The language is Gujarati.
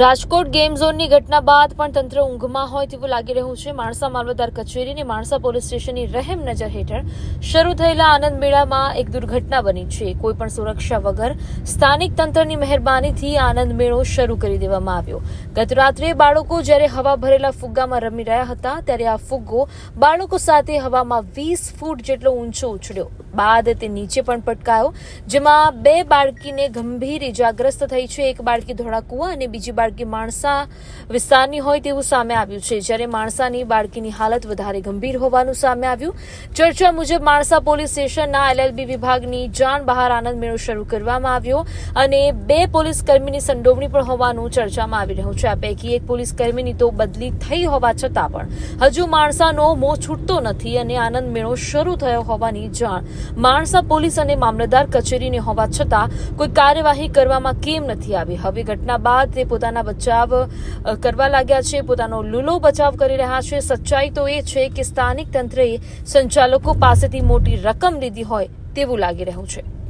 રાજકોટ ગેમ ઝોનની ઘટના બાદ પણ તંત્ર ઊંઘમાં હોય તેવું લાગી રહ્યું છે. માણસા મામલતદાર કચેરી અને માણસા પોલીસ સ્ટેશનની રહેમ નજર હેઠળ શરૂ થયેલા આનંદ મેળામાં એક દુર્ઘટના બની છે. કોઈ પણ સુરક્ષા વગર સ્થાનિક તંત્રની મહેરબાનીથી આનંદ મેળો શરૂ કરી દેવામાં આવ્યો. ગત રાત્રે બાળકો જ્યારે હવા ભરેલા ફુગ્ગામાં રમી રહ્યા હતા, ત્યારે આ ફુગ્ગો બાળકો સાથે હવામાં વીસ ફૂટ જેટલો ઊંચો ઉછળ્યો. બાદ તે નીચે પણ પટકાયો, જેમાં બે બાળકીને ગંભીર ઇજાગ્રસ્ત થઈ છે. એક બાળકી ધોળાકુવા અને બીજી બાળકી માણસા વિસ્તારની હોય તેવું સામે આવ્યું છે. જ્યારે માણસાની બાળકીની હાલત વધારે ગંભીર હોવાનું સામે આવ્યું. ચર્ચા મુજબ માણસા પોલીસ સ્ટેશનના એલએલબી વિભાગની જાણ બહાર આનંદ મેળો શરૂ કરવામાં આવ્યો અને બે પોલીસ કર્મીની સંડોવણી પણ હોવાનું ચર્ચામાં આવી રહ્યું છે. આ પૈકી એક પોલીસ કર્મીની તો બદલી થઈ હોવા છતાં પણ હજુ માણસાનો મોં છૂટતો નથી અને આનંદ મેળો શરૂ થયો હોવાની જાણ માણસા પોલીસ અને મામલતદાર કચેરીને હોવા છતાં કોઈ કાર્યવાહી કરવામાં કેમ નથી આવી. હવે ઘટના બાદ તે પોતાના બચાવ અ, કરવા લાગ્યા છે પોતાનો લૂલો બચાવ કરી રહ્યા છે. સચ્ચાઈ તો એ છે કે સ્થાનિક તંત્રએ સંચાલકો પાસેથી મોટી રકમ લીધી હોય તેવું લાગી રહ્યું છે.